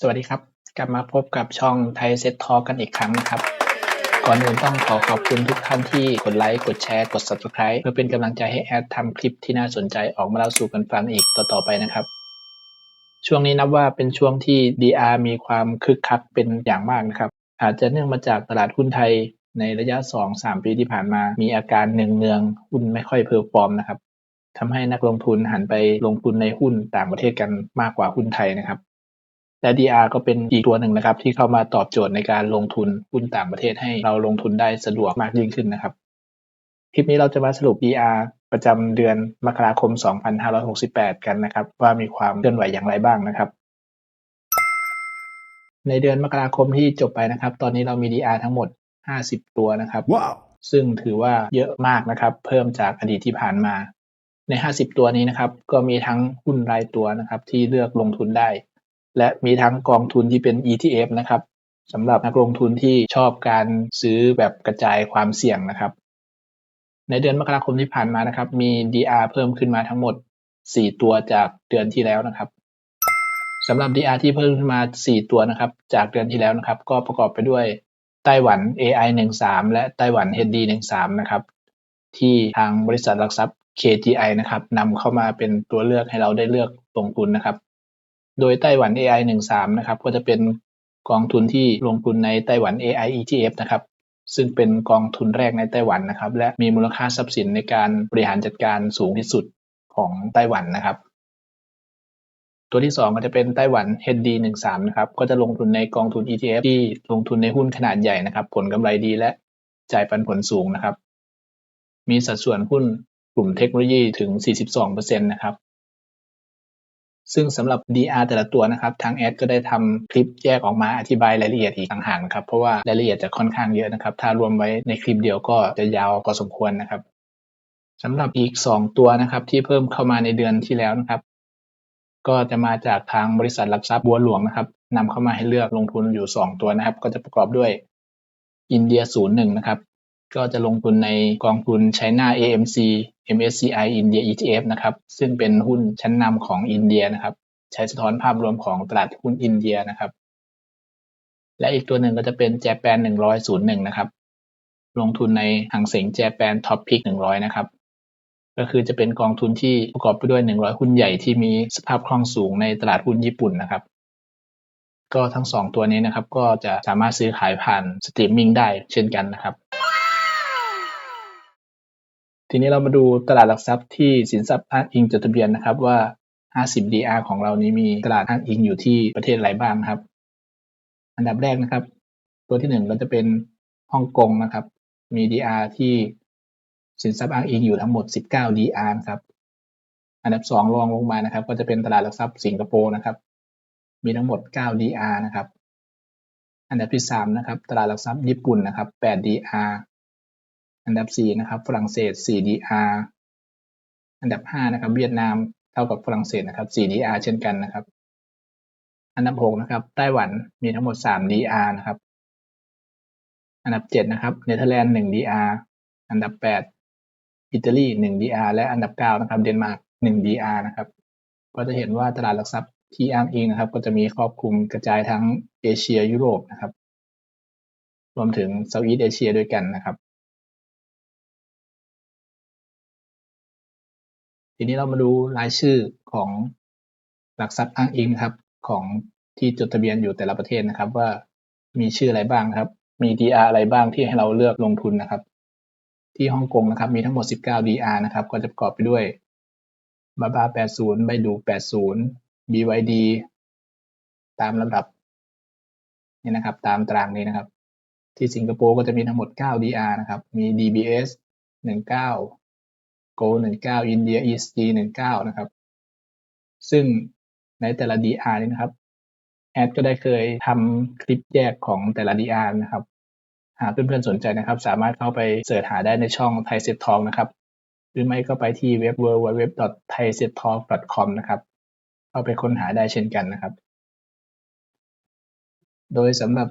สวัสดีครับ กลับมาพบกับช่องไทยเซ็ตทอกันอีกครั้งนะครับ ก่อนอื่นต้องขอขอบคุณทุกท่านที่กดไลค์ กดแชร์ กด subscribe เพื่อเป็นกำลังใจให้แอดทำคลิปที่น่าสนใจออกมาเล่าสู่กันฟังอีกต่อๆไปนะครับ ช่วงนี้นับว่าเป็นช่วงที่ DR มีความคึกคักเป็นอย่างมากนะครับ อาจจะเนื่องมาจากตลาดหุ้นไทยในระยะ 2-3 ปีที่ผ่านมา มีอาการเนืองๆหุ้นไม่ค่อยเพอร์ฟอร์มนะครับทำให้นักลงทุนหันไปลงทุนในหุ้นต่างประเทศกันมากกว่าหุ้นไทยนะครับ และ DR ก็เป็นอีกตัวหนึ่งนะครับที่เข้ามาตอบโจทย์ในการลงทุนหุ้นต่างประเทศให้เราลงทุนได้สะดวกมากยิ่งขึ้นนะครับ คลิปนี้เราจะมาสรุป DR ประจำเดือนมกราคม 2568 กันนะครับ ว่ามีความเคลื่อนไหวอย่างไรบ้างนะครับ ในเดือนมกราคมที่จบไปนะครับ ตอนนี้เรามี DR ทั้งหมด 50 ตัวนะครับ Wow. ซึ่งถือว่าเยอะมากนะครับ เพิ่มจากอดีตที่ผ่านมาใน 50 ตัวนี้นะครับ ก็มีทั้งหุ้นรายตัวนะครับ ที่เลือกลงทุนได้ และมีทั้งกองทุนที่เป็น ETF นะครับสำหรับนักลงทุนที่ชอบการซื้อแบบกระจายความเสี่ยงนะครับ ในเดือนมกราคมที่ผ่านมานะครับ มี DR เพิ่มขึ้นมาทั้งหมด 4 ตัวจากเดือนที่แล้วนะครับสำหรับ DR ที่เพิ่มขึ้นมา 4 ตัวนะครับ จากเดือนที่แล้วนะครับ ก็ประกอบไปด้วยไต้หวัน AI 13และไต้หวัน HD 13นะครับ ที่ทางบริษัทหลักทรัพย์ KGI นะครับนำเข้ามาเป็นตัวเลือกให้เราได้เลือกลงทุนนะครับ โดยไต้หวัน AI 13นะครับก็จะเป็นกองทุนที่ลงทุนในไต้หวัน AI ETF นะครับซึ่งเป็นกองทุนแรกในไต้หวันนะครับ และมีมูลค่าทรัพย์สินในการบริหารจัดการสูงที่สุดของไต้หวันนะครับ ตัวที่ 2 ก็จะเป็นไต้หวัน HD 13 นะครับก็จะลงทุนในกองทุน ETF ที่ลงทุนในหุ้นขนาดใหญ่นะครับ ผลกำไรดีและจ่ายปันผลสูงนะครับ มีสัดส่วนหุ้นกลุ่มเทคโนโลยีถึง 42%นะครับ ซึ่งสำหรับ DR แต่ละตัวนะครับ ทางแอดก็ได้ทำคลิปแยกออกมาอธิบายรายละเอียดอีกต่างหากนะครับ เพราะว่ารายละเอียดจะค่อนข้างเยอะนะครับ ถ้ารวมไว้ในคลิปเดียวก็จะยาวพอสมควรนะครับสำหรับอีก 2 ตัวนะครับ ที่เพิ่มเข้ามาในเดือนที่แล้วนะครับ ก็จะมาจากทางบริษัทหลักทรัพย์บัวหลวงนะครับนำเข้ามาให้เลือกลงทุนอยู่ 2 ตัวนะครับ ก็จะประกอบด้วยอินเดีย01นะครับ ก็จะลงทุนในกองทุน China AMC MSCI India ETF นะครับซึ่งเป็นหุ้นชั้นนำของอินเดียนะครับใช้สะท้อนภาพรวมของตลาดหุ้นอินเดียนะครับ และอีกตัวหนึ่งก็จะเป็น Japan 100นะครับลงทุนในหังเสง Japan Top Pick 100นะครับก็คือจะเป็นกองทุนที่ประกอบไปด้วย 100 หุ้นใหญ่ที่มีสภาพคล่องสูงในตลาดหุ้นญี่ปุ่นนะครับ ก็ทั้ง 2 ตัวนี้นะครับก็จะสามารถซื้อขายผ่านสตรีมมิ่งได้เช่นกันนะครับ ทีนี้เรามาดูตลาดหลักทรัพย์ที่สินทรัพย์อ้างอิงจดทะเบียนนะครับว่า 50 DR ของเรานี้มีตลาดอ้างอิงอยู่ที่ประเทศอะไรบ้างครับ อันดับแรกนะครับ ตัวที่หนึ่งก็จะเป็นฮ่องกงนะครับ มี DR ที่สินทรัพย์อ้างอิงอยู่ทั้งหมด 19 DR ครับ อันดับสองรองลงมานะครับ ก็จะเป็นตลาดหลักทรัพย์สิงคโปร์นะครับ มีทั้งหมด 9 DR นะครับ อันดับที่สามนะครับ ตลาดหลักทรัพย์ญี่ปุ่นนะครับ8 DR อันดับสี่นะครับ ฝรั่งเศส 4 DR อันดับห้านะครับ เวียดนามเท่ากับฝรั่งเศสนะครับ 4 DR เช่นกันนะครับ อันดับหกนะครับ ไต้หวันมีทั้งหมด 3 DR นะครับ อันดับเจ็ดนะครับเนเธอร์แลนด์ 1 DR อันดับแปดอิตาลี 1 DR และอันดับเก้านะครับ เดนมาร์ก 1 DR นะครับ ก็จะเห็นว่าตลาดหลักทรัพย์ที่อ้างอิงนะครับ ก็จะมีครอบคลุมกระจายทั้งเอเชียยุโรปนะครับ รวมถึงเซาท์อีสเอเชียด้วยกันนะครับ ทีนี้เรามาดูรายชื่อของหลักทรัพย์อ้างอิงครับ ของที่จดทะเบียนอยู่แต่ละประเทศนะครับ ว่ามีชื่ออะไรบ้างนะครับ มี DR อะไรบ้างที่ให้เราเลือกลงทุนนะครับ ที่ฮ่องกงนะครับ มีทั้งหมด 19 DR นะครับ ก็จะประกอบไปด้วยบาบา80ไบดู80 BYD ตามลำดับนี่นะครับ ตามตารางนี้นะครับ ที่สิงคโปร์ก็จะมีทั้งหมด 9 DR นะครับ มี DBS 19 Go 19 India ESG 19นะครับ ซึ่งในแต่ละ DR นี้นะครับแอดก็ได้เคยทำคลิปแยกของแต่ละ DR นะครับ หากเพื่อนๆสนใจนะครับ สามารถเข้าไปเสิร์ชหาได้ในช่อง Thai Set Talk นะครับ หรือไม่ก็ไปที่เว็บ www.thaisettalk.com นะครับ เข้าไปค้นหาได้เช่นกันนะครับ โดยสำหรับ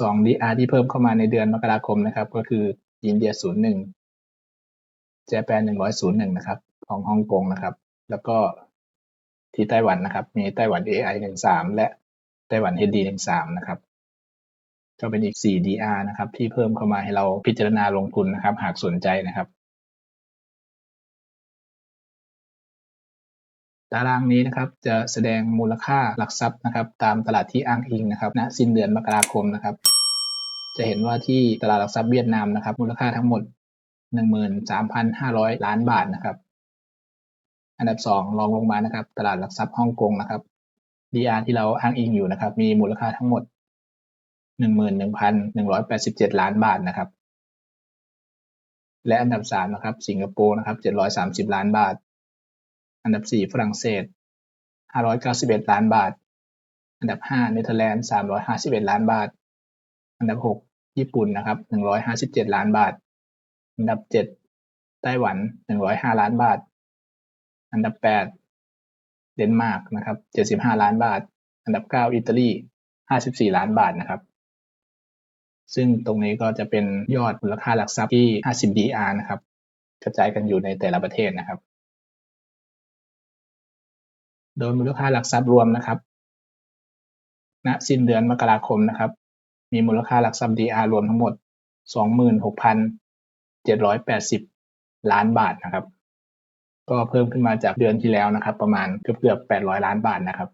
2 DR ที่เพิ่มเข้ามาในเดือนมกราคมนะครับ ก็คืออินเดีย 01 Japan 101นะครับ ของฮ่องกงนะครับ แล้วก็ที่ไต้หวันนะครับ มีไต้หวัน AI 13และไต้หวัน HD 13นะครับ ก็เป็นอีก 4 DR นะครับ ที่เพิ่มเข้ามาให้เราพิจารณาลงทุนนะครับ หากสนใจนะครับ ตารางนี้นะครับ จะแสดงมูลค่าหลักทรัพย์นะครับ ตามตลาดที่อ้างอิงนะครับณสิ้นเดือนมกราคมนะครับ จะเห็นว่าที่ตลาดหลักทรัพย์เวียดนามนะครับ มูลค่าทั้งหมด 13,500 ล้านบาทนะครับอันดับ 2 รองลงมานะครับ ตลาดหลักทรัพย์ฮ่องกงนะครับ DR ที่เราอ้างอิงอยู่นะครับ มีมูลค่าทั้งหมด 11,187 ล้านบาทนะครับ และอันดับ 3 นะครับ สิงคโปร์นะครับ 730 ล้านบาท อันดับ 4 ฝรั่งเศส 591 ล้านบาท อันดับ 5 เนเธอร์แลนด์ 351 ล้านบาท อันดับ 6 ญี่ปุ่นนะครับ 157 ล้านบาท อันดับ7ไต้หวัน105ล้านบาท อันดับ8เดนมาร์กนะครับ75ล้านบาท อันดับ9อิตาลี54ล้านบาทนะครับ ซึ่งตรงนี้ก็จะเป็นยอดมูลค่าหลักทรัพย์ที่50 DR นะครับ กระจายกันอยู่ในแต่ละประเทศนะครับ โดยมูลค่าหลักทรัพย์รวมนะครับ ณ สิ้นเดือนมกราคมนะครับ มีมูลค่าหลักทรัพย์ DR รวมทั้งหมด 26,780 ล้านบาทนะครับ ก็เพิ่มขึ้นมาจากเดือนที่แล้วนะครับ ประมาณเกือบๆ800 ล้านบาทนะครับ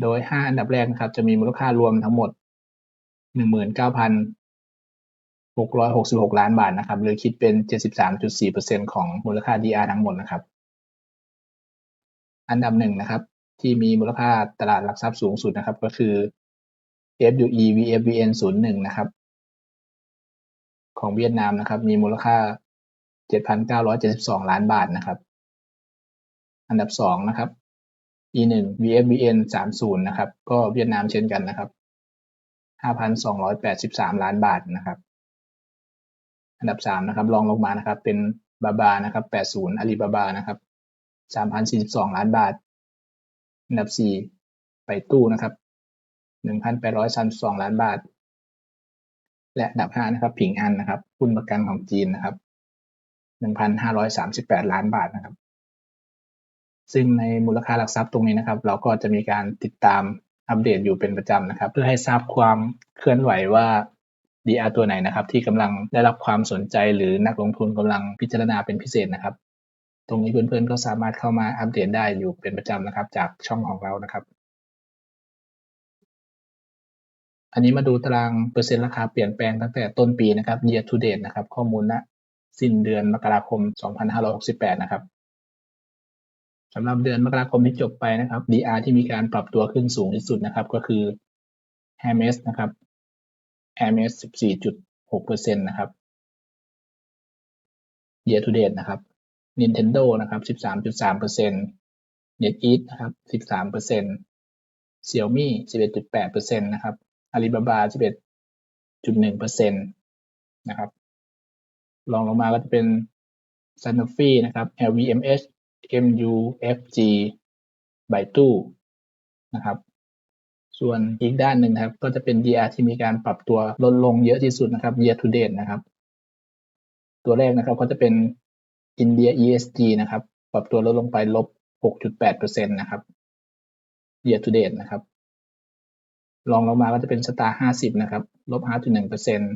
โดย 5 อันดับแรกนะครับ จะมีมูลค่ารวมทั้งหมด 19,666 ล้านบาทนะครับหรือคิดเป็น 73.4%ของมูลค่า DR ทั้งหมดนะครับ อันดับหนึ่งนะครับ ที่มีมูลค่าตลาดหลักทรัพย์สูงสุดนะครับ ก็คือ FUE VFVN 01 นะครับ ของเวียดนามนะครับ มีมูลค่า 7,972 ล้านบาทนะครับ อันดับ2นะครับ E1 VFVN 30นะครับ ก็เวียดนามเช่นกันนะครับ 5,283 ล้านบาทนะครับ อันดับ3นะครับรองลงมานะครับ เป็นบาบานะครับ 80อาลีบาบานะครับ3,042 ล้านบาท อันดับ4ไปตู้นะครับ 1,832 ล้านบาท และอันดับ5นะครับ ผิงอันนะครับหุ้นประกันของจีนนะครับ1,538ล้านบาทนะครับ ซึ่งในมูลค่าหลักทรัพย์ตรงนี้นะครับ เราก็จะมีการติดตามอัปเดตอยู่เป็นประจำนะครับ เพื่อให้ทราบความเคลื่อนไหวว่า DR ตัวไหนนะครับ ที่กำลังได้รับความสนใจหรือนักลงทุนกำลังพิจารณาเป็นพิเศษนะครับ ตรงนี้เพื่อนๆก็สามารถเข้ามาอัปเดตได้อยู่เป็นประจำนะครับ จากช่องของเรานะครับ อันนี้มาดูตารางเปอร์เซ็นต์ราคาเปลี่ยนแปลงตั้งแต่ต้นปีนะครับ year to date นะครับ ข้อมูลณนะสิ้นเดือนมกราคม 2568 นะครับสำหรับเดือนมกราคมที่จบไปนะครับ DR ที่มีการปรับตัวขึ้นสูงที่สุดนะครับ ก็คือ Hermes นะครับ Hermes 14.6%นะครับ year to date นะครับ Nintendo นะครับ 13.3% NetEase นะครับ 13% Xiaomi 11.8%นะครับ Alibaba 11.1%นะครับรองลงมาก็จะเป็น Sanofi นะครับ LVMH MUFG ไบตู้นะครับ ส่วนอีกด้านหนึ่งครับ ก็จะเป็น DR ที่มีการปรับตัวลดลงเยอะที่สุดนะครับ year to date นะครับ ตัวแรกนะครับก็จะเป็น India ESG นะครับ ปรับตัวลดลงไปลบ 6.8%นะครับ year to date นะครับ ลองลงมาก็จะเป็นสตาร์ห้าสิบนะครับลบห้าจุดหนึ่งเปอร์เซ็นต์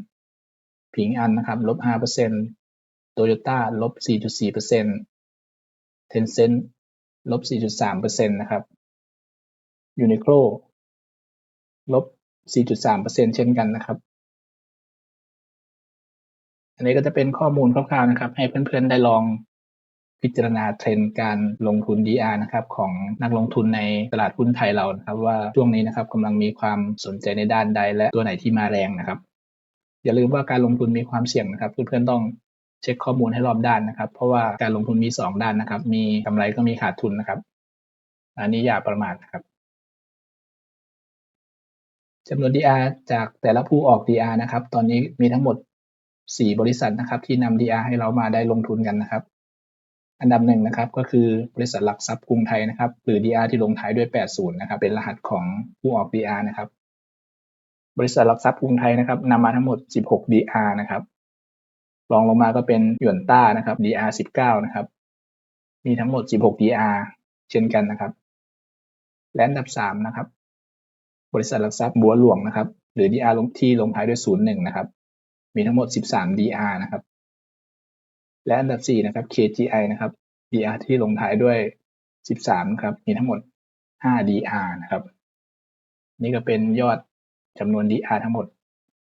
ผิงอันนะครับลบห้าเปอร์เซ็นต์โตโยต้าลบสี่จุดสี่เปอร์เซ็นต์เทนเซนต์ลบสี่จุดสามเปอร์เซ็นต์นะครับยูนิโคลลบสี่จุดสามเปอร์เซ็นต์เช่นกันนะครับ อันนี้ก็จะเป็นข้อมูลคร่าวๆนะครับ ให้เพื่อนๆได้ลอง พิจารณาเทรนด์การลงทุน DR นะครับของนักลงทุนในตลาดหุ้นไทยเรานะครับว่าช่วงนี้นะครับกำลังมีความสนใจในด้านใดและตัวไหนที่มาแรงนะครับ อย่าลืมว่าการลงทุนมีความเสี่ยงนะครับเพื่อนๆต้องเช็คข้อมูลให้รอบด้านนะครับ เพราะว่าการลงทุนมี 2 ด้านนะครับ มีกำไรก็มีขาดทุนนะครับ อันนี้อย่าประมาทนะครับจำนวน DR จากแต่ละผู้ออก DR นะครับ ตอนนี้มีทั้งหมด 4 บริษัทนะครับ ที่นำ DR ให้เรามาได้ลงทุนกันนะครับ อันดับหนึ่งนะครับก็คือบริษัทหลักทรัพย์กรุงไทยนะครับ หรือ DR ที่ลงท้ายด้วย 80 นะครับ เป็นรหัสของผู้ออก DR นะครับ บริษัทหลักทรัพย์กรุงไทยนะครับนำมาทั้งหมด 16 DR นะครับรองลงมาก็เป็นหยวนต้านะครับ DR 19 นะครับ มีทั้งหมด 16 DR เช่นกันนะครับ และอันดับสามนะครับ บริษัทหลักทรัพย์บัวหลวงนะครับ หรือ DR ที่ลงท้ายด้วยศูนย์หนึ่งนะครับ มีทั้งหมด 13 DR นะครับ และอันดับสี่นะครับ KGI นะครับ DR ที่ลงท้ายด้วย 13 ครับ มีทั้งหมด 5 DR นะครับ นี่ก็เป็นยอดจำนวน DR ทั้งหมด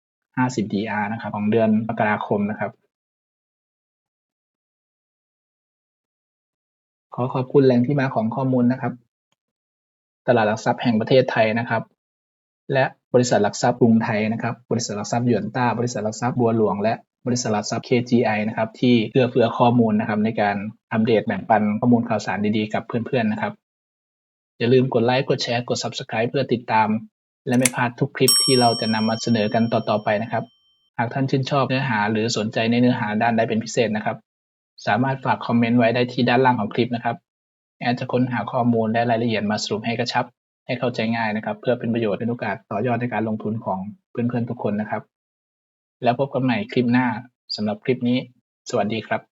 50 DR นะครับ ของเดือนมกราคมนะครับ ขอขอบคุณแหล่งที่มาของข้อมูลนะครับ ตลาดหลักทรัพย์แห่งประเทศไทยนะครับ และบริษัทหลักทรัพย์กรุงไทยนะครับ บริษัทหลักทรัพย์หยวนต้า บริษัทหลักทรัพย์บัวหลวง และ บริษัทหลักทรัพย์ KGI นะครับที่เอื้อเฟื้อข้อมูลนะครับในการอัปเดตแบ่งปันข้อมูลข่าวสารดีๆ กับเพื่อนๆนะครับ อย่าลืมกดไลค์กดแชร์กด Subscribe เพื่อติดตาม และไม่พลาดทุกคลิปที่เราจะนำมาเสนอกันต่อๆไปนะครับ หากท่านชื่นชอบเนื้อหาหรือสนใจในเนื้อหาด้านใดเป็นพิเศษนะครับ สามารถฝากคอมเมนต์ไว้ได้ที่ด้านล่างของคลิปนะครับแอดจะค้นหาข้อมูลและรายละเอียดมาสรุปให้กระชับ ให้เข้าใจง่ายนะครับ เพื่อเป็นประโยชน์เป็นโอกาสต่อยอดในการลงทุนของเพื่อนๆทุกคนนะครับ แล้วพบกันใหม่คลิปหน้าสำหรับคลิปนี้ สวัสดีครับ